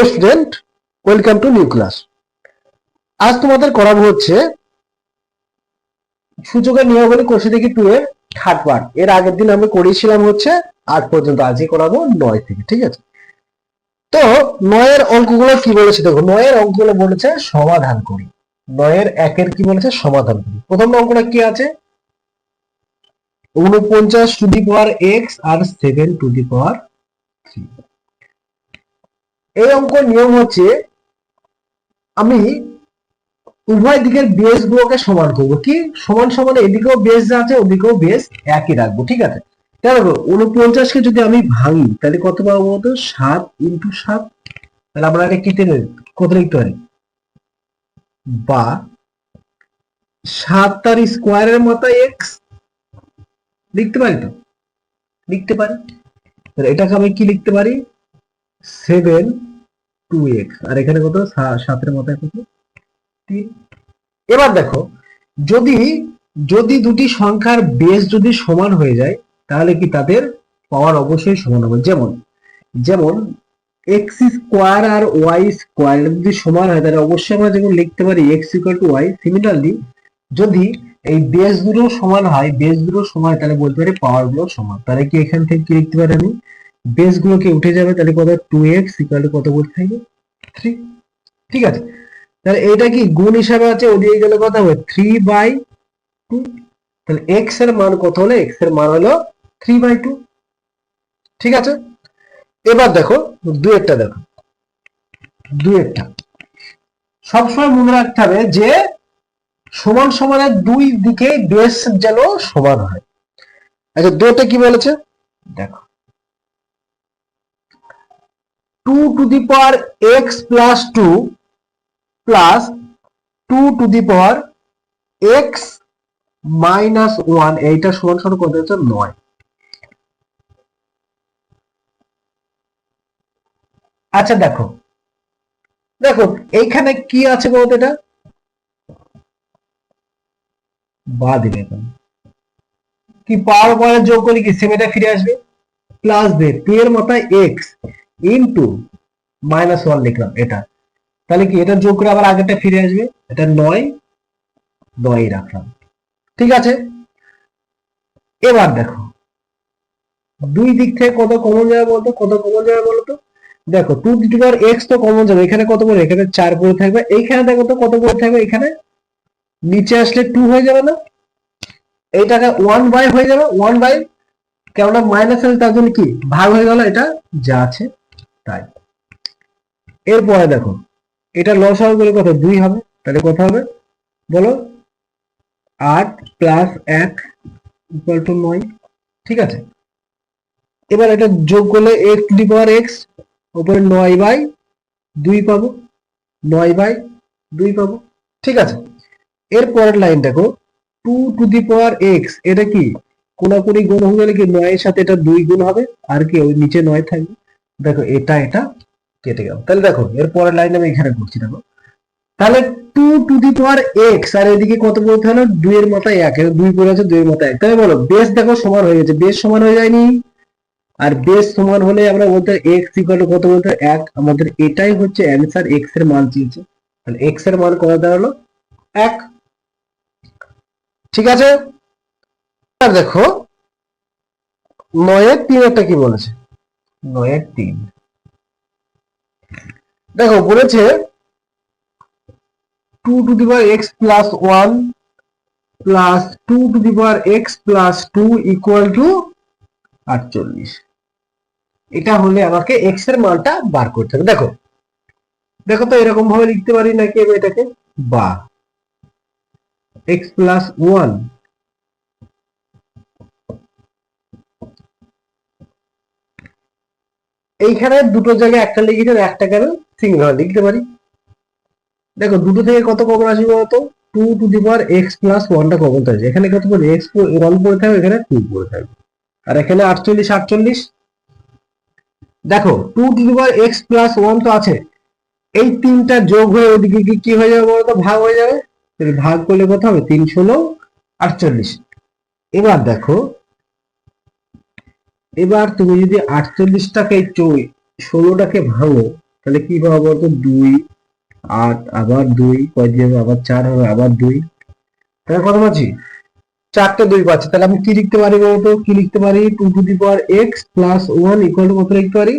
Hello student welcome to new class আজ তোমাদের করাবো হচ্ছে সূচকের নিয়মাবলী কোষে দেখি টু এর থার্ড পার্ট এর আগের দিন আমি করিয়েছিলাম হচ্ছে আট পর্যন্ত আজকে করাবো নয় থেকে, ঠিক আছে? তো নয়ের অঙ্কগুলো কি বলেছে? দেখো, নয়ের অঙ্কগুলো বলেছে সমাধান করি। নয়ের একের কি বলেছে? সমাধান করি। প্রথম অঙ্কটা কি আছে? উনপঞ্চাশ to the power x R seven to the power three. এই অঙ্ক নিয়ম হচ্ছে আমি উভয় দিকের বেস গুলোকে সমান করব। কি? সমান সমান এদিকেও বেস যা আছে, ওদিকেও বেস একই রাখব, ঠিক আছে? দেখো উনপঞ্চাশকে যদি আমি ভাঙি, তাহলে কত পাবো বলতো? সাত ইন্টু সাত। তাহলে আমরা আগে নেব কত লিখতে পারি? বা সাত তার স্কোয়ারের মতো এক্স লিখতে পারি তো? লিখতে পারি। এটাকে আমি কি লিখতে পারি? Seven two x. আর এখানে কত? সাতের মাথায় কত? তিন। এবার দেখো, যদি যদি দুটি সংখ্যার বেস যদি সমান হয়ে যায়, তাহলে কি তাদের পাওয়ার অবশ্যই সমান হবে। যেমন যেমন এক্স স্কোয়ার আর ওয়াই স্কোয়ার যদি সমান হয়, তাহলে অবশ্যই আমরা যেমন লিখতে পারি x equal to y similarly যদি এই বেস দুটো সমান হয় বেস দুটো সমান তাহলে বলতে পারি পাওয়ারগুলো সমান। তাহলে কি এখান থেকে কি লিখতে পারি আমি? বেস গুলোকে উঠে যাবে, তাহলে কত? টু এক্স ইকুয়াল কত বলতে থাকবে? থ্রি ঠিক আছে? তাহলে এটা কি গুণ হিসাবে আছে? ওদিকে গেলে কত হবে? থ্রি বাই টু তাহলে এক্সের মান কত হলো? এক্সের মান হলো থ্রি বাই টু ঠিক আছে? এবার দেখো, দুয়েরটা দেখো। দুয়েরটা। সবসময় মনে রাখতে হবে যে সমান সমানের দুই দিকে বেস যেন সমান হয়। আচ্ছা দুটা কি বলেছে? দেখো। Two to the power x plus two plus two to the power x minus one এইটা সমান সমান কত হচ্ছে? নয়। আচ্ছা দেখো। দেখো, এইখানে কি আছে বলতো এটা? বা দিলে কি পাওয়ার পরে যোগ করি কি? সেম এটা ফিরে আসবে। প্লাস দে এর মাথায় এক্স ইন্টু মাইনাস ওয়ান লিখলাম এটা। তাহলে কি এটা যোগ করে আবার আগেরটা ফিরে আসবে? এটা নয় নয় রাখলাম। ঠিক আছে? এবার দেখো, দুই দিক থেকে কত কমন যাবে বলতো? কত কমন যাবে বলতো? দেখো টু পাওয়ার এক্স তো কমন যাবে। এখানে কত পড়ে? এখানে চার পড়ে থাকবে। এইখানে দেখো তো কত পড়ে থাকবে? এখানে নিচে আসলে টু হয়ে যাবে না। এইটাকে ওয়ান বাই হয়ে যাবে। ওয়ান বাই কেননা মাইনাস তার জন্য কি? ভাগ হয়ে গেল। এটা যা আছে। তাই। এরপরে দেখো, এটা লস হবে বলে কত দুই হবে, তাহলে কত হবে? বলো, আট প্লাস এক ইকুয়াল টু নয়, ঠিক আছে? এবার এটা যোগ করলে x to the power x উপরে নয় বাই দুই পাবো, নয় বাই দুই পাবো, ঠিক আছে? এর পরের লাইন দেখো two to the power x এটা কি? কোনাকুনি গুণ হয়ে গেলে কি নয়ের সাথে এটা দুই গুণ হবে? আর কি, ওই নিচে নয় থাকবে। দেখো এটা এটা কেটে গেল। তাহলে দেখো, এর পরের লাইন আমি এখানে করছি, দেখো। তাহলে two to the power x আর এদিকে কত বলতে হলো? দুইয়ের মাথায় এক দুই পড়ে আছে দুই এর মাথায় এক। তাহলে বলো বেস দেখো সমান হয়ে গেছে। বেস সমান হয়ে যায়নি। আর বেস সমান হলে আমরা বলতে এক্স ইকুয়াল কত বলতে? এক। আমাদের এটাই হচ্ছে অ্যান্সার এক্সের মান চেয়েছে। তাহলে এক্সের মান কত দাঁড়াল এক। ঠিক আছে? দেখো নয়ের তিন একটা কি বলেছে? নয়ের তিন। দেখো, বলেছে two to the power x plus one plus two to the power x plus two equal to আটচল্লিশ। এটা হলে আমাকে এক্সের মানটা বার করতে হবে। দেখো দেখো তো এরকম ভাবে লিখতে পারি নাকি আমি এটাকে? বা এক্স প্লাস ওয়ান এইখানে দুটো জায়গায় একটা লিখেছেন, একটা কেন সিঙ্গেল লিখতে পারি? দেখো, দুটো থেকে কত কমন আসবে বলতো? Two to the power x plus ওয়ানটা কমন থাকবে এখানে কত পড়ে এক্স ওয়ান পড়ে থাকবে, এখানে টু পড়ে থাকবে। আর এখানে আটচল্লিশ আটচল্লিশ দেখো two to the power x plus one তো আছে। এই তিনটা যোগ হয়ে ওদিকে কি কি হয়ে যাবে বলতো? ভাগ হয়ে যাবে। ভাগ করলে কত হবে? তিন ষোলো, আটচল্লিশ। এবার দেখো এবার তুমি যদি আটচল্লিশটাকে ষোলোটাকে ভাঙো, তাহলে কি পাবো বলতো? দুই, আট, আবার দুই, কয় দিয়ে হবে? আবার চার হবে, আবার দুই। তাহলে কত পাচ্ছি? চারটে দুই পাচ্ছি। তাহলে আমি কি লিখতে পারি বলতো? কি লিখতে পারি? Two to the power x plus one equal to কত লিখতে পারি?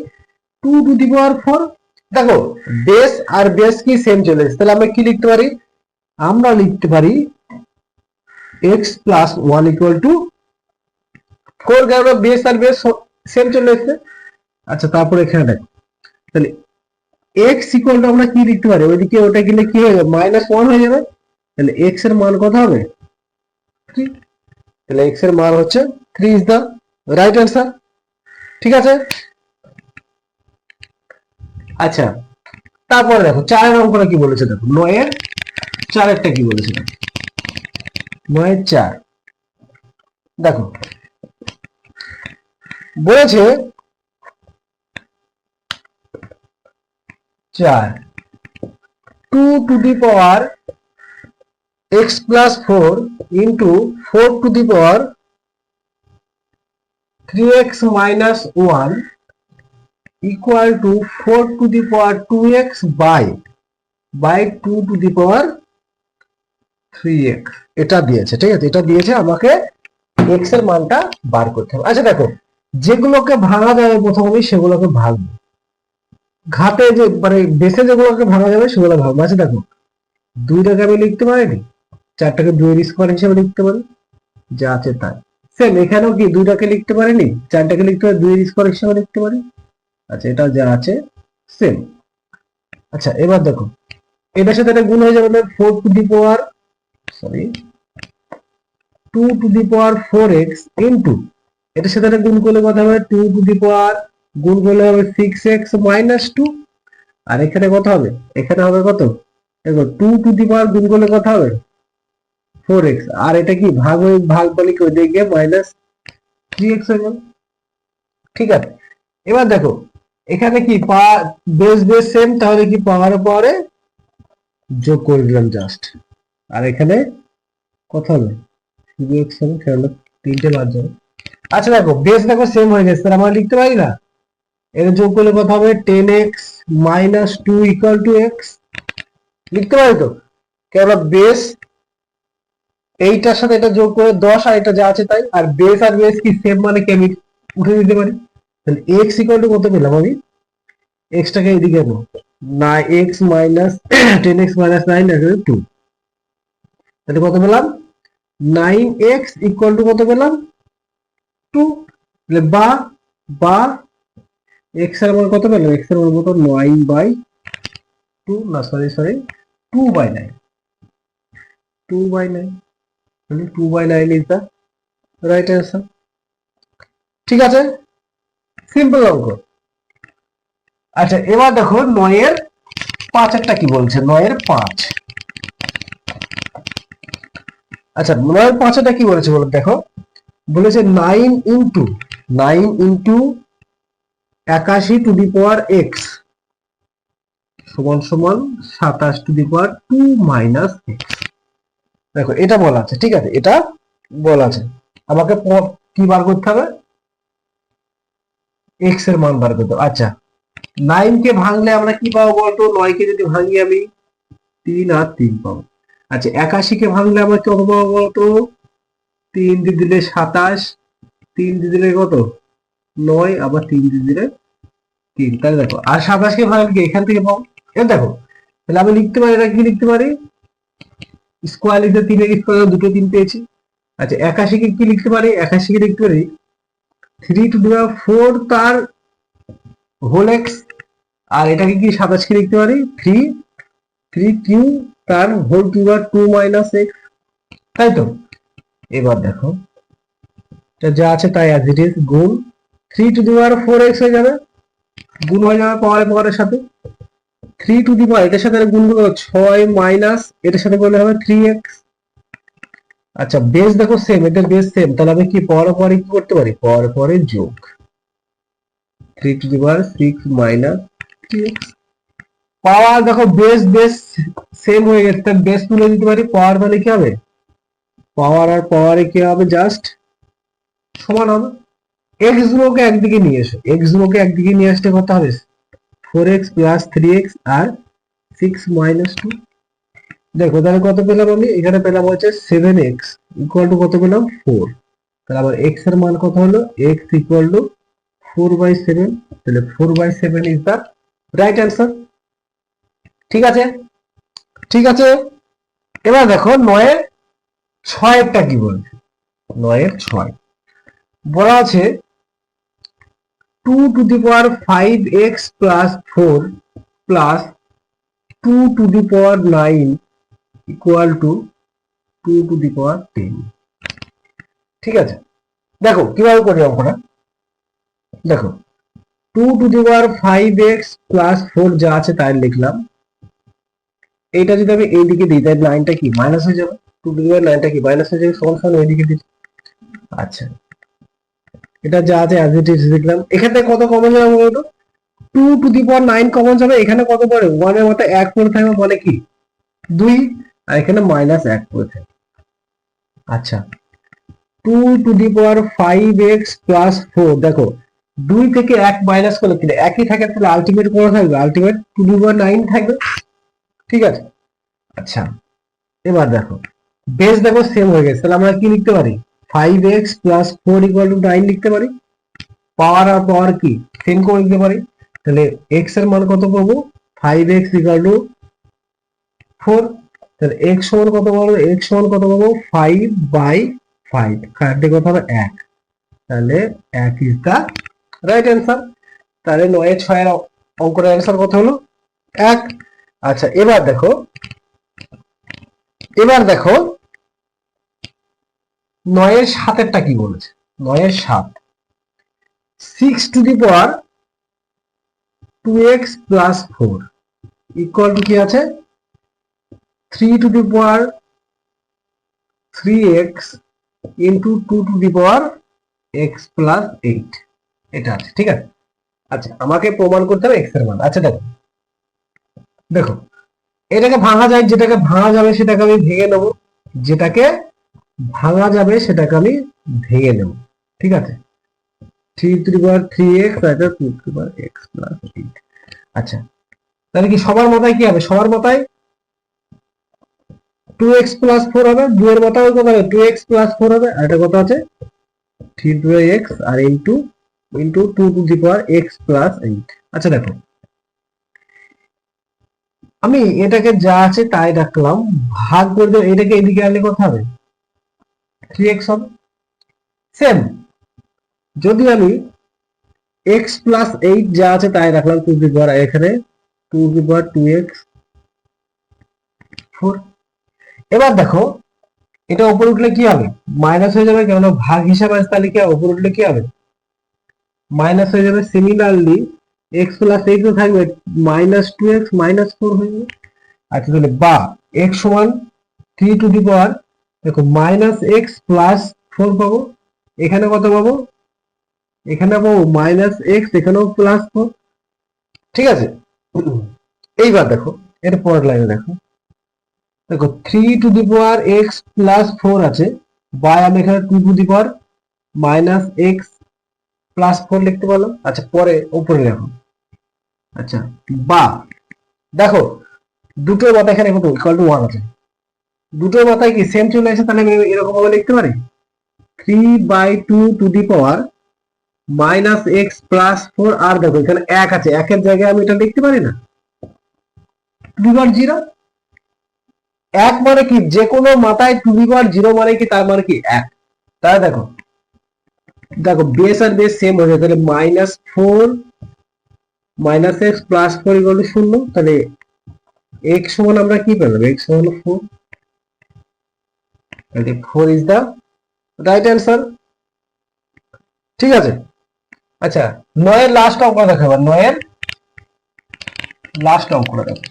Two to the power four দেখো বেস আর বেস কি সেম চলে এসেছে। তাহলে আমরা কি লিখতে পারি? আমরা লিখতে পারি x plus one equal to four কারণ বেস আর বেস সেম চলে এসেছে। আচ্ছা তারপরে এখানে দেখো। তাহলে এক্স ইকুয়াল টু আমরা কি লিখতে পারি? ওইদিকে ওটা গেলে কি হয়ে যাবে? মাইনাস ওয়ান হয়ে যাবে। তাহলে এক্সের মান কত হবে? থ্রি তাহলে এক্সের মান হচ্ছে three is the right answer ঠিক আছে? আচ্ছা তারপরে দেখো, চারের অঙ্কটা কি বলেছে দেখো? নয়ের চারেরটা কি বলেছে দেখো? নয়ের চার। দেখো বলেছে চার। Two to the power x plus four into four to the power three x minus one equal to four to the power two x by by two to the power three x এটা দিয়েছে, ঠিক আছে? এটা দিয়েছে আমাকে এক্সের মানটা বার করতে হবে। আচ্ছা দেখো যেগুলোকে ভাঙা যাবে প্রথমে, সেগুলোকে ভাঙবো। ঘাতে যে মানে বেসে যেগুলোকে ভাঙা যাবে, সেগুলো ভাঙবো। আচ্ছা দেখো, দুইটাকে আমি লিখতে পারিনি? চারটাকে দুই স্কোয়ার হিসেবে লিখতে পারি? যা আছে তাই। সেম এখানেও কি দুইটাকে লিখতে পারিনি? চারটাকে লিখতে পারি, দুই স্কোয়ার হিসেবে লিখতে পারি? আচ্ছা এটা যা আছে সেম আচ্ছা এবার দেখো, এটার সাথে এটা গুণ হয়ে যাবে four to the power sorry two to the power four x into এটার সাথে গুণ করলে কত হবে? টু টু দি পাওয়ার গুণ করলে হবে সিক্স এক্স মাইনাস টু আর এখানে কত হবে? এখানে হবে কত? দেখো টু টু দি পাওয়ার গুণ করলে কত হবে? ফোর এক্স আর এটা কি? ভাগ হয়ে ভাগ বলে কি ওইদিকে গিয়ে মাইনাস থ্রি এক্স হয়ে যাবে ঠিক আছে? এবার দেখো, এখানে কি বেস বেস সেম তাহলে কি পাওয়ার পাওয়ারে যোগ করে দিলাম জাস্ট আর এখানে কত হবে? থ্রি এক্স হবে তিনটে বাদ যাবে। আচ্ছা দেখো বেস দেখো সেম হয়ে গেছে, তাহলে আমরা লিখতে পারি না? এটা যোগ করলে কত হবে? Ten x minus two equal to x লিখতে পারি তো? কেননা বেস এইটার সাথে এটা যোগ করে দশ আর এটা যা আছে তাই, আর বেস আর বেস কি সেম মানে কি আমি উঠে দিতে পারি? তাহলে এক্স ইকুয়াল টু কত পেলাম আমি? এক্সটাকে এদিকে নেব। না x minus ten x minus nine two তাহলে কত পেলাম? নাইন এক্স ইকুয়াল টু কত পেলাম? টু তাহলে বা বা এক্সের মান কত পেলাম এক্সের মান কত? নাইন বাই টু না sorry sorry two by nine two by nine two by nine is the right answer ঠিক আছে? সিম্পল অঙ্ক। আচ্ছা এবার দেখো নয়ের পাঁচেরটা কি বলছে? নয়ের পাঁচ। আচ্ছা নয়ের পাঁচেরটা কি বলেছে বলো দেখো। বলেছে নাইন ইন্টু নাইন ইন্টু একাশি টু দি পাওয়ার এক্স সমান সমান সাতাশ to the power two minus x দেখো, এটা বলা আছে, ঠিক আছে, এটা বলা আছে। আমাকে কি বার করতে হবে? এক্সের মান বার করতে হবে। আচ্ছা নাইন কে ভাঙলে আমরা কি পাবো বলতো? নয় কে যদি ভাঙি আমি, তিন আর তিন পাবো। আচ্ছা একাশি কে ভাঙলে আমরা কত পাবো বলতো? তিন দিয়ে দিলে সাতাশ, তিন দিয়ে দিলে কত? নয়, আবার তিন দিয়ে দিলে তিন। তাহলে দেখো, আর সাতাশ কে ভাঙলে কি এখান থেকে পাবো এ দেখো, তাহলে আমি লিখতে পারি, এটা কি লিখতে পারি? স্কোয়ার লিখতে তিনের স্কোয়ার দুটো তিন পেয়েছি। আচ্ছা একাশি কে লিখতে পারি? একাশি কে লিখতে পারি থ্রি টু দেওয়া ফোর তার হোল এক্স আর এটাকে কি সাতাশ কে লিখতে পারি? থ্রি থ্রি কিউ তার হোল টু আর টু মাইনাস এক্স তাই তো? এবার দেখো। যা আছে তাই অ্যাজ ইট ইজ গুণ three to the power four x হয়ে যাবে। গুণ হয়ে যাবে পাওয়ারে পাওয়ারের সাথে। থ্রি টু দি পাওয়ার এটার সাথে গুণ করলে ছয় মাইনাস এটার সাথে করলে হবে থ্রি এক্স আচ্ছা বেস দেখো সেম এটা বেস সেম তাহলে আমি কি পাওয়ার পরে কি করতে পারি? পাওয়ার পরে যোগ। Three to the power six minus three x power দেখো বেস বেস সেম হয়ে গেছে বেস তুলে দিতে পারি। পাওয়ার মানে কি হবে? পাওয়ার আর পাওয়ারে কি হবে? জাস্ট সমান হবে। এক্স গুলোকে একদিকে নিয়ে এসো। এক্স গুলোকে একদিকে নিয়ে আসতে কত হবে? Four x plus three x আর সিক্স মাইনাস টু দেখো, তাহলে কত পেলাম আমি? এখানে পেলাম হচ্ছে সেভেন এক্স ইকুয়াল টু কত পেলাম? ফোর তাহলে আবার এক্সের মান কত হলো? X equal to four by seven তাহলে four by seven is the right answer ঠিক আছে? ঠিক আছে? এবার দেখো নয়ের ছয়েরটা কি বলছে? নয়ের ছয়। বলা আছে two to the power five x plus four plus two to the power nine equal to two to the power ten ঠিক আছে? দেখো, কীভাবে করি অঙ্কটা দেখো two to the power five x plus four যা আছে তাই লিখলাম। এইটা যদি আমি এইদিকে দিই, তাহলে নাইনটা কি? মাইনাস হয়ে যাবে। টু টু দি পাওয়ার নাইনটা কি? মাইনাস হয়ে যাবে সমান সমান এইদিকে দিই আচ্ছা। এটা যা আছে অ্যাজ ইট ইজ লিখলাম এখান থেকে কত কমন যাবে বলতো? Two to the power nine common যাবে এখানে কত পড়ে? ওয়ানের মতো এক পড়ে থাকবে মানে কি? দুই আর এখানে মাইনাস এক পড়ে থাকবে। আচ্ছা। Two to the power five x plus four দেখো। দুই থেকে এক মাইনাস করলে কি? একই থাকে তাহলে আলটিমেট কত থাকবে? Ultimate to the power nine থাকবে। ঠিক আছে? আচ্ছা। এবার দেখো। বেস দেখো সেম হয়ে গেছে। তাহলে আমরা কি লিখতে পারি? Five x plus four equal to nine লিখতে পারি। পাওয়ার আর পাওয়ার কি? সেম করে লিখতে পারি। তাহলে এক্সের মান কত পাবো? Five x equal to four তাহলে এক্স সমান কত পাবো? এক্স সমান কত পাবো? ফাইভ বাই ফাইভ কারেন্টে কত হবে এক। তাহলে এক ইজ দা রাইট অ্যান্সার তাহলে নয় ছয়ের অঙ্কের অ্যান্সার কত হলো? এক। আচ্ছা এবার দেখো। এবার দেখো নয়ের সাতেরটা কি বলেছে? নয়ের সাত। Six to the power two x plus four equal to কি আছে? Three to the power three x into two to the power x plus eight এটা আছে, ঠিক আছে? আচ্ছা আমাকে প্রমাণ করতে হবে এক্সের মান। আচ্ছা দেখো। দেখো, এটাকে ভাঙা যায়, যেটাকে ভাঙা যাবে সেটাকে আমি ভেঙে নেব, যেটাকে ভাঙা যাবে সেটাকে আমি ভেঙে নেব, ঠিক আছে? থ্রি থ্রি বার থ্রি এক্স টু থ্রি বার এক্স প্লাস এইট আচ্ছা তাহলে কি সবার মাথায় কি হবে? সবার মাথায় টু এক্স প্লাস ফোর হবে দুয়ের মাথায় কত হবে? টু এক্স প্লাস ফোর হবে, আর এটা কত আছে? Three two x R into into two to the power x plus eight আচ্ছা দেখো, আমি এটাকে যা আছে তাই রাখলাম, ভাগ করে দেবো, এটাকে এদিকে আনলে কথা হবে? থ্রি এক্স হবে। সেম যদি আমি এক্স প্লাস এইট যা আছে তাই রাখলাম টু দি এখানে to the power two x four এবার দেখো, এটা উপরে উঠলে কি হবে? মাইনাস হয়ে যাবে কেননা ভাগ হিসাবে আছে তাহলে কি উপরে উঠলে কি হবে? মাইনাস হয়ে যাবে সিমিলারলি এক্স প্লাস এইট থাকবে minus two x minus four হয়ে যাবে। আচ্ছা তাহলে বা এক্স সমান থ্রি টু দি পাওয়ার দেখো মাইনাস এক্স প্লাস ফোর পাবো। এখানে কত পাবো? এখানে পাবো মাইনাস এক্স এখানেও প্লাস ফোর ঠিক আছে? এইবার দেখো, এর পরের লাইনে দেখো। দেখো three to the power x plus four আছে। বাই আমি এখানে two to the power minus x plus four লিখতে পারলাম। আচ্ছা পরে উপরে দেখো আচ্ছা বা, দেখো দুটোর মাথা এখানে ইকুয়াল টু ওয়ান আছে। দুটোর মাথায় কি সেম চলে আসে? তাহলে আমি এরকম ভাবে লিখতে পারি? Three by two to the power minus x plus four আর দেখো, এখানে এক আছে। একের জায়গায় আমি এটা লিখতে পারি না? টু বার জিরো এক মানে কি? যে কোনো মাথায় টু দি পাওয়ার জিরো মানে কি? তার মানে কি এক। তাহলে দেখো দেখো বেস আর বেস সেম হয়ে যায়। তাহলে minus four minus x plus four equal to শূন্য। তাহলে এক্স সমান আমরা কি পেলাম? এক্স সমান four four is the right answer ঠিক আছে। আচ্ছা নয়ের লাস্ট অঙ্ক দেখো এবার, নয়ের লাস্ট অঙ্কটা দেখো।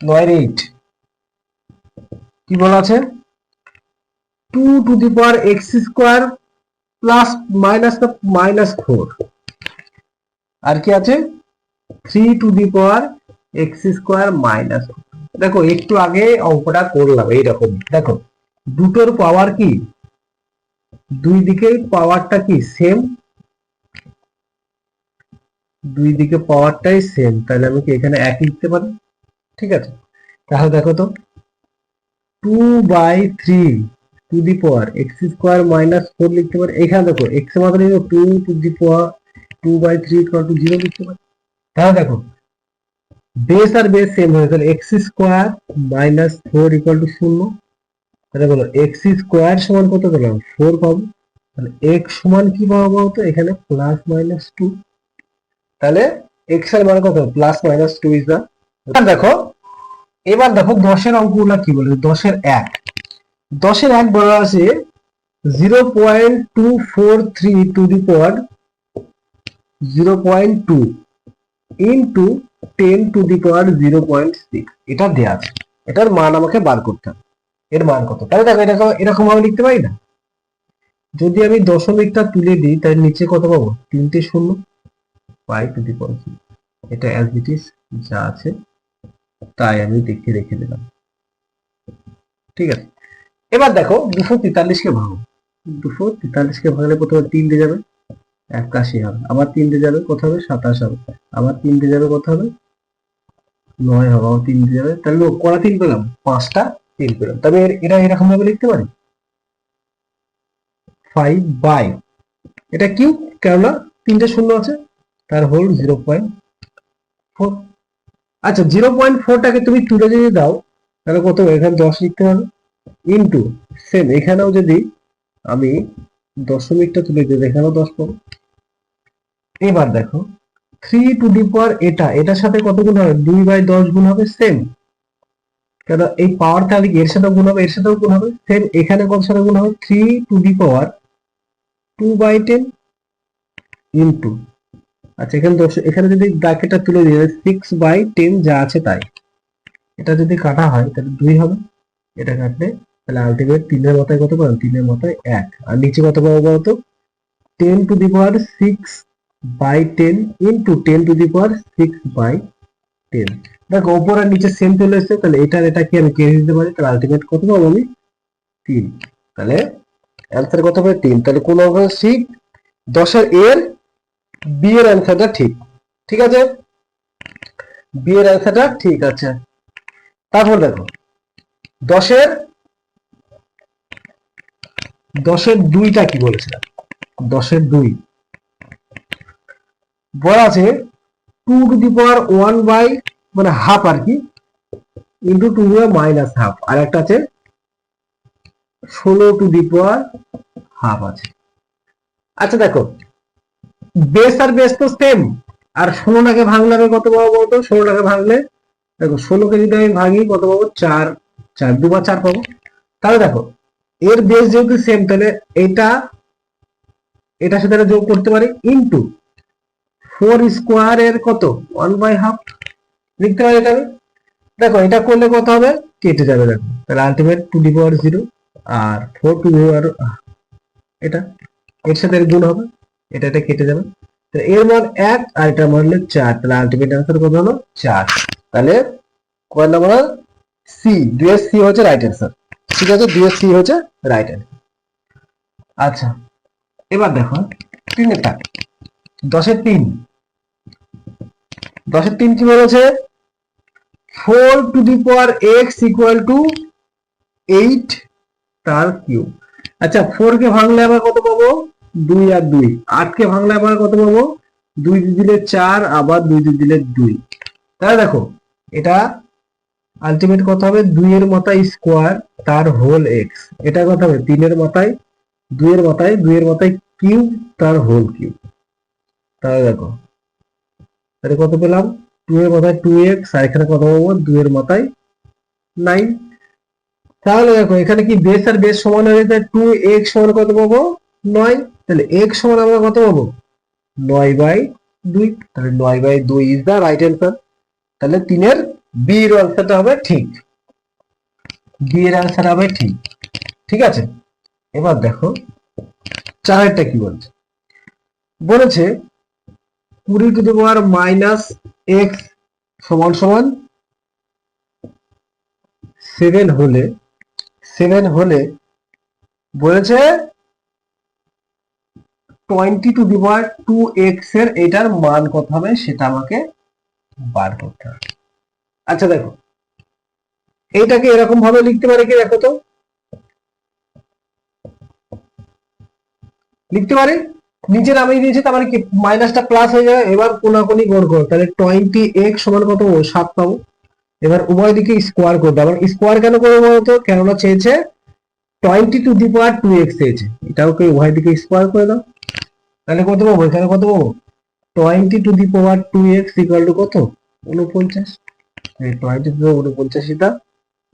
নয়ের এইট কি বলা আছে? Two to the power x square plus minus minus four আর কি আছে? Three to the power x square minus দেখো, একটু আগে অঙ্কটা করলাম এইরকম। দেখো, দুটোর পাওয়ার কি? দুই দিকের পাওয়ারটা কি সেম দুই দিকে পাওয়ারটাই সেম তাহলে আমি কি এখানে এক লিখতে পারি? ঠিক আছে। তাহলে দেখো তো two by three to the power x square minus four লিখতে পারি। এখানে দেখো এক্সের মাত্রা two to the power two by three to zero লিখতে পারি। তাহলে দেখো বেস আর বেস সেম হয়ে গেল x square minus four equal to শূন্য। তাহলে বলো এক্স স্কোয়ার সমান কত পেলাম? ফোর পাবো। তাহলে এক্স সমান কি পাবো বলতো? এখানে প্লাস মাইনাস টু তাহলে এক্সের মান কত? Plus minus two is the দেখো, এবার দেখো দশের অঙ্কগুলো কি বলে? দশের এক। দশের এক বলা আছে zero point two four three to the power zero point two into ten to the power zero point six এটা দেওয়া আছে। এটার মান আমাকে বার করতে হবে। এর মান কত? তাহলে দেখো এরকম এরকম ভাবে লিখতে পারি না। যদি আমি দশমিকটা তুলে দিই তার নিচে কত পাবো? তিনটে শূন্য। পাই টু দি পাওয়ার এটা অ্যাজ ইট ইজ যা আছে, তাই আমি দেখে রেখে দিলাম। ঠিক আছে। এবার দেখো, দুশো তেতাল্লিশকে ভাঙো। দুশো তেতাল্লিশকে ভাঙলে প্রথমে তিন দিয়ে যাবে। একাশি হবে। আবার তিন দিয়ে যাবে, কত হবে? সাতাশ হবে। আবার তিন দিয়ে যাবে, কত হবে? নয় হবে। আবার তিন দিয়ে যাবে, তাহলে কটা তিন পেলাম? পাঁচটা তিন পেলাম। তবে এটা এরকম ভাবে লিখতে পারি? ফাইভ বাই এটা কিউ কেননা তিনটে শূন্য আছে। তার হোল জিরো পয়েন্ট ফোর আচ্ছা জিরো পয়েন্ট ফোরটাকে তুমি তুলে যদি দাও, তাহলে কত? এখানে দশ লিখতে হবে। ইন্টু সেম এখানেও যদি আমি দশমিকটা তুলে দিই এখানেও দশ পাবো। এবার দেখো থ্রি টু দি পাওয়ার এটা, এটার সাথে কত গুণ হবে দুই বাই দশ গুণ হবে সেম কেন? এই পাওয়ার তাহলে এর সাথেও গুণ হবে, এর সাথেও গুণ হবে। সেম এখানে কত সাথে গুণ হবে? Three to the power two by ten into আচ্ছা এখানে দশ, এখানে যদি ব্র্যাকেটটা তুলে দিয়ে সিক্স বাই টেন যা আছে তাই। এটা যদি কাটা হয়, তাহলে দুই হবে। এটা কাটলে তাহলে আলটিমেট তিনের মাথায় কত পাবেন তিনের মাথায় এক। আর নিচে কত পাবো বলতো ten to the power six by ten into ten to the power six by ten. দেখো ওপর আর নিচে সেম চলে এসছে, তাহলে এটার এটা কি আমি কেটে দিতে পারি? তাহলে আলটিমেট কত পাবো আমি? তিন। তাহলে অ্যান্সার কত হবে তিন। তাহলে কোন অঙ্ক ঠিক দশের এর বি এর অ্যান্সারটা ঠিক। ঠিক আছে? বি এর অ্যান্সারটা ঠিক আছে। তারপর দেখো, দশের দশের দুইটা কি বলেছিলাম? দশের দুই। বলা আছে two to the power one by মানে হাফ আর কি ইন্টু টু মাইনাস হাফ আর একটা আছে ষোলো টু দি পাওয়ার হাফ আছে। আচ্ছা দেখো বেস আর বেস তো সেম আর ষোলোটাকে ভাঙলে আমি কত পাবো বলতো? ষোলোটাকে ভাঙলে, দেখো ষোলোকে যদি আমি ভাঙি কত পাবো? চার চার, দুবার চার পাবো। তাহলে দেখো এর বেস যেহেতু সেম তাহলে এটা, এটার সাথে যোগ করতে পারি ইন্টু ফোর স্কোয়ার এর কত? ওয়ান বাই হাফ লিখতে পারি এটা দেখো, এটা করলে কত হবে? কেটে যাবে, দেখো। তাহলে ultimate to the power zero R four to the power এটা, এর সাথে গুণ হবে। এটা এটা কেটে যাবে। তাহলে এর মান এক আর এটা মান হলো চার। তাহলে আলটিমেট অ্যান্সার কত হলো? চার। তাহলে কয় নাম্বার সি দুই সি হচ্ছে রাইট অ্যান্সার ঠিক আছে দুই সি হচ্ছে রাইট অ্যান্সার আচ্ছা এবার দেখো তিনের টাক দশের তিন। দশের তিন কি বলেছে? Four to the power x equal to eight তার কিউব আচ্ছা ফোর কে ভাঙলে আবার কত পাবো? দুই আর দুই। আট কে ভাঙলে আবার কত পাবো? দুই দিলে চার, আবার দুই দিলে দুই। তাহলে দেখো, এটা আলটিমেট কত হবে দুইয়ের মাথায় স্কোয়ার তার হোল এক্স এটা কত হবে তিনের মাথায়, দুইয়ের মাথায় দুইয়ের মাথায় কিউব তার হোল কিউব তাহলে দেখো, তাহলে কত পেলাম? টু এর মাথায় টু এক্স আর এখানে কত পাবো? দুইয়ের মাথায় নাইন তাহলে দেখো, এখানে কি বেস আর বেস সমান হয়ে যায়? টু এক্স সমান কত পাবো? নয় তাহলে এক্স সমান আমরা কত পাবো? নয় বাই দুই। তাহলে নয় বাই দুই ইজ দা রাইট অ্যান্সার তাহলে তিনের বি এর হবে ঠিক। বি এর অ্যান্সার হবে ঠিক। ঠিক আছে? এবার দেখো, চারেরটা কি বলছে? বলেছে, কুড়ি to the power minus x সমান সমান সেভেন হলে সেভেন হলে বলেছে twenty to the power two এক্সের এটার মান কত হবে সেটা আমাকে বার করতে হবে। আচ্ছা দেখো। এইটাকে এরকম ভাবে লিখতে পারে কি, দেখো তো? লিখতে পারে? নিচে নামিয়ে দিয়েছে, তার মানে কি, মাইনাসটা প্লাস হয়ে যাবে, এবার কোনাকুনি গুণ করো। তাহলে টোয়েন্টি এক্স সমান কত? সাত পাবো। এবার উভয় দিকে স্কোয়ার করবে আবার স্কোয়ার কেন করব বলতো কেননা চেয়েছে twenty to the power two x চেয়েছে। এটাওকে উভয় দিকে স্কোয়ার করে দাও? তাহলে কত পাবো? এখানে কত পাবো? Twenty to the power two x equal to কত? উনপঞ্চাশ টোয়েন্টি উনপঞ্চাশ এটা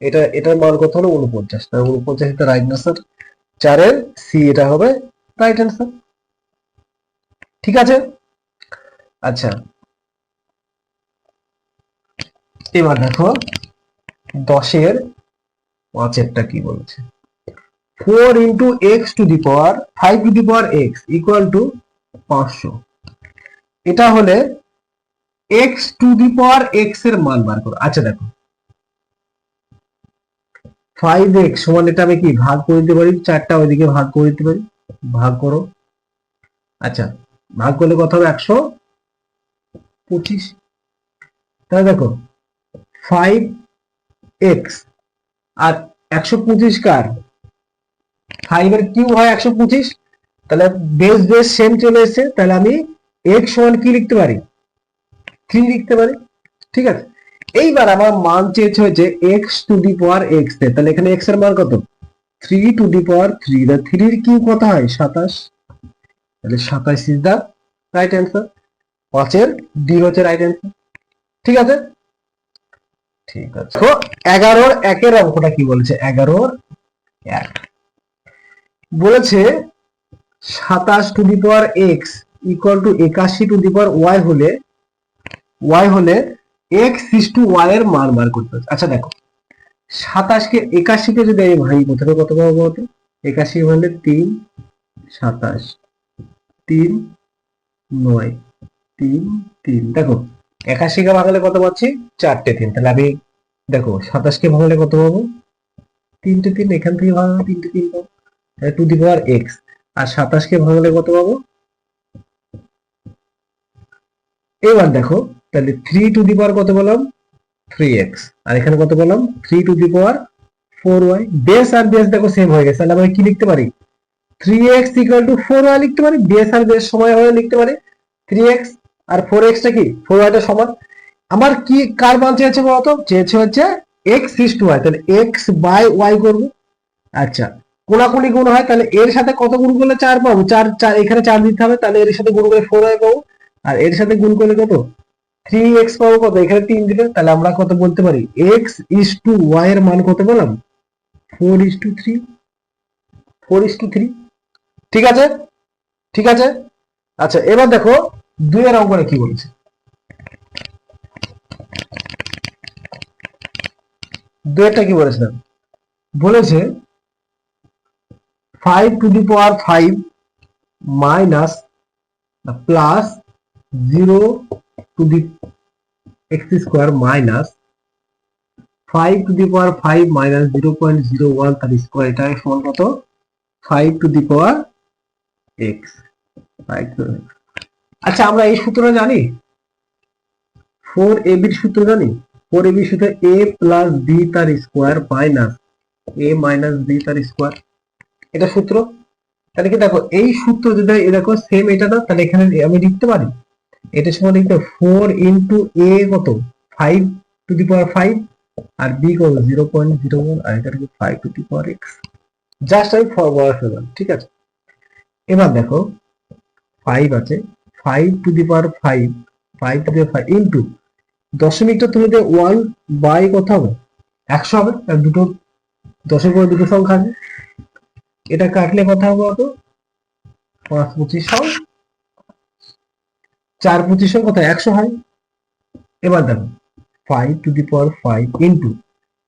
এটা, এটার মান কত হলো? উনপঞ্চাশ তাহলে উনপঞ্চাশ এটা রাইট এটা হবে রাইট ঠিক আছে? আচ্ছা। এবার দেখো, দশের পাঁচেরটা কি বলেছে? Four into x to the power five to the power x equal to পাঁচশো। এটা হলে এক্স টু দি পাওয়ার এক্সের মান বার করো। আচ্ছা দেখো। ফাইভ এক্স সমান এটা আমি কি, ভাগ করে দিতে পারি? চারটা ওইদিকে ভাগ করে দিতে পারি? ভাগ করো। আচ্ছা ভাগ করলে কত হবে? একশো পঁচিশ। তাহলে দেখো ফাইভ এক্স আর একশো পঁচিশ কার? ফাইভ এর কিউ হয় একশো পঁচিশ। তাহলে বেস বেস সেম চলে এসেছে। তাহলে আমি এক্স সমান কি লিখতে পারি? থ্রি লিখতে পারি? ঠিক আছে? এইবার আমার মান চেয়েছে হচ্ছে x to the power x তাহলে এখানে এক্সের মান কত? Three to the power three the থ্রির কিউ কত হয়? সাতাশ। তাহলে সাতাশ ইজ দা রাইট অ্যান্সার পাঁচের ডি হচ্ছে রাইট অ্যান্সার ঠিক আছে? ঠিক আছে। তো এগারোর একের অঙ্কটা কি বলেছে? এগারোর এক। বলেছে সাতাশ to the power x equal to একাশি টু দি পাওয়ার ওয়াই হলে ওয়াই হলে এক্স ইস টু ওয়াই এর মান বার করতে হবে। আচ্ছা দেখো। সাতাশকে একাশিকে যদি আমি ভাই প্রথমে কত পাবো বলতো? একাশি হলে তিন, সাতাশ, তিন, নয়, তিন তিন। দেখো একাশিকে ভাঙলে কত পাচ্ছি? চারটে তিন। তাহলে আমি, দেখো সাতাশকে ভাঙলে কত পাবো? তিনটে তিন, এখান থেকে ভাঙলে তিনটে তিন পাবো। টু দি পাওয়ার এক্স আর সাতাশকে ভাঙলে কত পাবো? এবার দেখো তাহলে থ্রি টু দি পাওয়ার কত বললাম? থ্রি এক্স আর এখানে কত বললাম? Three to the power four Y base R base দেখো সেম হয়ে গেছে। তাহলে আমরা কি লিখতে পারি? Three X equal to four Y লিখতে পারি। বেস আর বেস সময় হয়ে লিখতে পারি। থ্রি এক্স আর ফোর এক্সটা কি? ফোর ওয়াইটা সমান। আমার কি, কার মান চেয়েছে বলতো? চেয়েছে হচ্ছে এক্স ইস টু ওয়াই তাহলে এক্স বাই ওয়াই করব। আচ্ছা কোনাকুনি গুণ হয়। তাহলে এর সাথে কত গুণ করলে চার পাবো? চার চার, এখানে চার দিতে হবে। তাহলে এর সাথে গুণ করে ফোর ওয়াই পাবো। আর এর সাথে গুণ করলে কত? থ্রি এক্স পাবো কত? এখানে তিন দিলে তাহলে আমরা কত বলতে পারি? এক্স ইস টু ওয়াই এর মান কত বললাম four is to three four is to three ঠিক আছে? ঠিক আছে? আচ্ছা এবার দেখো দুইয়ের অঙ্কনে কি বলেছে? দুয়েরটা কি বলেছে? বলেছে five to the power five minus plus zero to the x square minus five to the power five minus zero তার স্কোয়ার এটা সমান কত? Five to the power x আচ্ছা আমরা এই সূত্রটা জানি? ফোর এ বির সূত্র জানি? ফোর এ বির সূত্র এ প্লাস তার square minus a minus b তার স্কোয়ার এটা সূত্র? তাহলে কি দেখো, এই সূত্র যদি দেখো সেম এটা না তাহলে এখানে আমি লিখতে পারি? এটা সময় লিখতে ফোর ইন্টু এ কত? Five to the power five R B কত? জিরো পয়েন্ট জিরো ওয়ান আর এটা কি five to the power x just আমি ফরওয়ার্ড ফেলাম ঠিক আছে? এবার দেখো ফাইভ আছে five to the power five five to the five into দশমিকটা তুমি যে ওয়ান বাই কত হবে একশো হবে আর দুটো, দশের পরে দুটো সংখ্যা আছে। এটা কাটলে কথা হবে অত পাঁচ পঁচিশ হয় চার পঁচিশ কত একশো হয়। এবার দেখো five to the power five into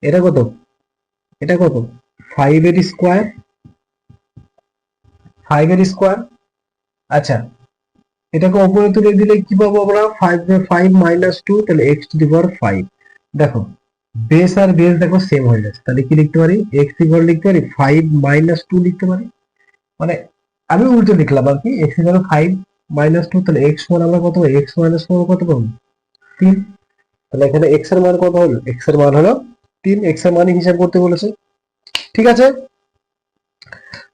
এটা কত? এটা কত? ফাইভ এর স্কোয়ার ফাইভ এর স্কোয়ার আচ্ছা এটাকে উপরে তুলে দিলে কি পাবো আমরা? ফাইভ ফাইভ মাইনাস টু তাহলে x to the power five দেখো বেস আর বেস দেখো সেম হয়ে যাচ্ছে। তাহলে কি লিখতে পারি? এক্স ইকুয়াল লিখতে পারি? ফাইভ মাইনাস টু লিখতে পারি? মানে আমি উল্টো লিখলাম আর কি x equal five minus two, তাহলে এক্স সমান আমরা কত পাবো? এক্স মাইনাস ফোর কত পাবো? তিন। তাহলে এখানে এক্সের মান কত হলো? এক্সের মান হলো তিন। এক্সের মান হিসাব করতে বলেছে। ঠিক আছে?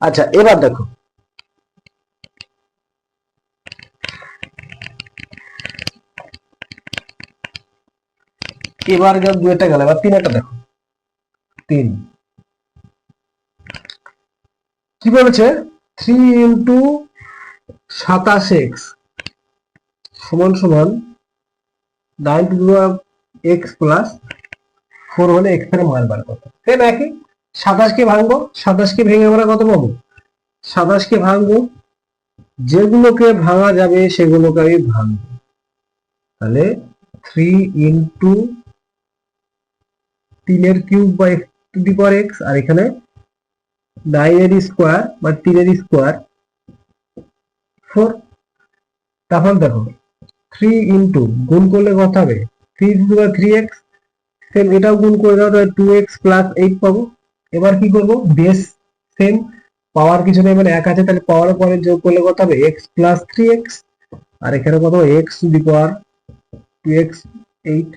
আচ্ছা এবার দেখো। এবার গেল দুইটা গেল, এবার তিন একটা দেখো। তিন। কি বলেছে? থ্রি ইন্টু সাতাশ এক্স সমান সমান nine to x plus four হলে এক্সের মান বার করতে সেম একই। সাতাশকে ভাঙবো সাতাশকে ভেঙে আমরা কত পাবো? সাতাশকে ভাঙবো, যেগুলোকে ভাঙা যাবে সেগুলোকে আমি ভাঙবো। তাহলে থ্রি ইন্টু তিনের cube by two the power X আর এখানে নাইনের স্কোয়ার বা তিনের স্কোয়ার ফোর। তাহলে দেখো থ্রি ইন্টু গুণ করলে কত হবে? Three to three x same এটাও গুণ করে দাও, তাহলে টু এক্স প্লাস এইট পাবো। এবার কি করব? বেস সেম পাওয়ার কিছু নেই মানে এক আছে, তাহলে পাওয়ার পরে যোগ করলে কত হবে? এক্স প্লাস থ্রি এক্স আর এখানে কত x to the power two x eight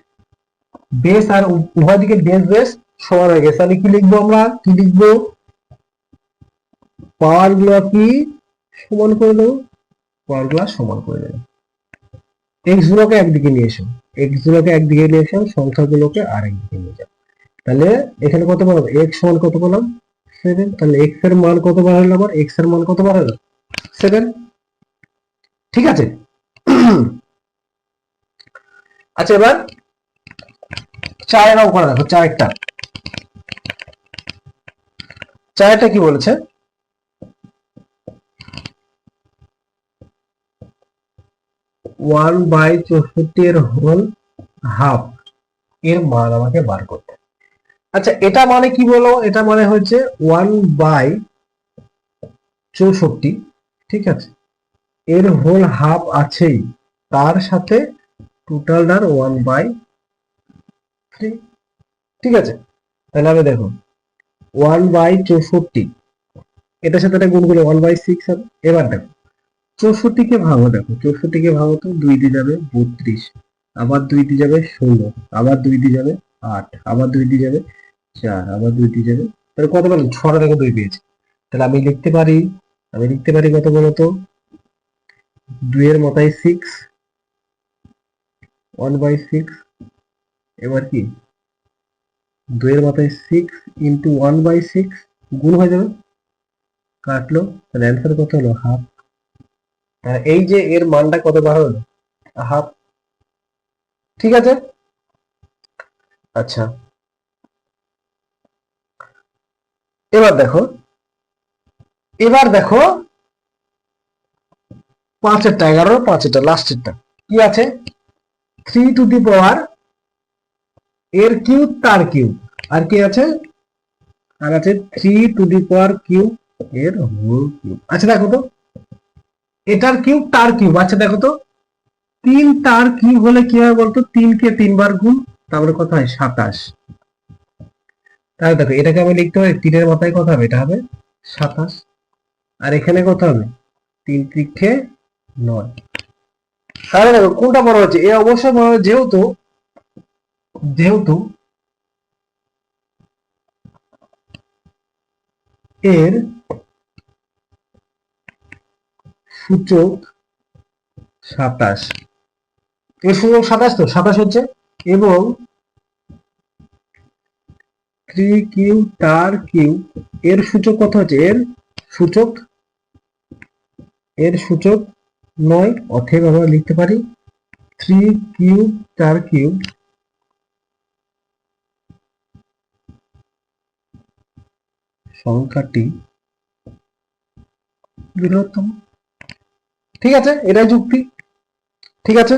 base আর উভয় দিকে বেস বেস সমান হয়ে গেছে। তাহলে কি লিখব আমরা? কি লিখব? পাওয়ারগুলো কি? সমান করে দেবো। পাওয়ারগুলো সমান করে দেবো। এক্স গুলোকে একদিকে নিয়ে এসো। এক্স গুলোকে একদিকে নিয়ে এসো সংখ্যাগুলোকে আরেকদিকে নিয়ে যাও। তাহলে এখানে কত বললাম এক্স সমান কত বললাম সেভেন তাহলে এক্সের মান কত বার হলো আবার? এক্সের মান কত বার হলো সেভেন ঠিক আছে? আচ্ছা এবার চারের অঙ্ক দেখো চারেরটা চারেরটা কি বলেছে? ওয়ান বাই চৌষট্টি এর হোল হাফ এর মান আমাকে বার করতে আচ্ছা এটা মানে কি বলো? এটা মানে হচ্ছে ওয়ান বাই চৌষট্টি, ঠিক আছে? এর হোল হাফ আছেই, তার সাথে টোটালটার ওয়ান বাই থ্রি, ঠিক আছে? তাহলে আমি দেখো, ওয়ান বাই চৌষট্টি, এটার সাথে গুণ করে ওয়ান বাই সিক্স হবে। এবার দেখো চৌষট্টিকে ভাঙো দেখো, চৌষট্টিকে ভাঙো তো দুই দিয়ে যাবে বত্রিশ, আবার দুই দিয়ে যাবে ষোলো, আবার দুই দিয়ে যাবে আট, আবার দুই দিয়ে যাবে চার, আবার দুই দিয়ে যাবে, তাহলে কত পেলাম? ছটা থেকে দুই পেয়েছি। তাহলে আমি লিখতে পারি, আমি লিখতে পারি কত বলতো দুইয়ের মাথায় সিক্স ওয়ান বাই সিক্স এবার কি? দুইয়ের মাথায় six into one by six গুণ হয়ে যাবে, কাটলো, তাহলে অ্যান্সার কত হলো? হাফ এই যে এর মানটা কত বার হলো? হাফ। ঠিক আছে? আচ্ছা। এবার দেখো। এবার দেখো। পাঁচেরটা এগারো পাঁচেরটা, লাস্টেরটা। কি আছে? থ্রি টু দি পাওয়ার এর কিউ তার কিউ আর কি আছে? আর আছে three to the power cube এর হোল কিউব আচ্ছা দেখো তো। এটার কিউব, তার কিউব। আচ্ছা দেখো তো। তিন তার কিউব হলে কি হয় বলতো? তিনকে তিনবার গুণ, তারপরে কত হয়? সাতাশ। তাহলে দেখো, এটাকে আমি লিখতে পারি তিনের মাথায় কত হবে? এটা হবে সাতাশ। আর এখানে কত হবে? তিন ত্রিক্ষে নয়। তাহলে দেখো, কোনটা বড় হচ্ছে? এ অবশ্যই বড় হবে যেহেতু যেহেতু এর সূচক সাতাশ। এর সূচক সাতাশ তো? সাতাশ হচ্ছে এবং থ্রি কিউ তার কিউ, এর সূচক কত হচ্ছে? এর সূচক এর সূচক নয় অথব আমরা লিখতে পারি থ্রি কিউ তার কিউ সংখ্যাটি বৃহত্তম ঠিক আছে? এটাই যুক্তি। ঠিক আছে?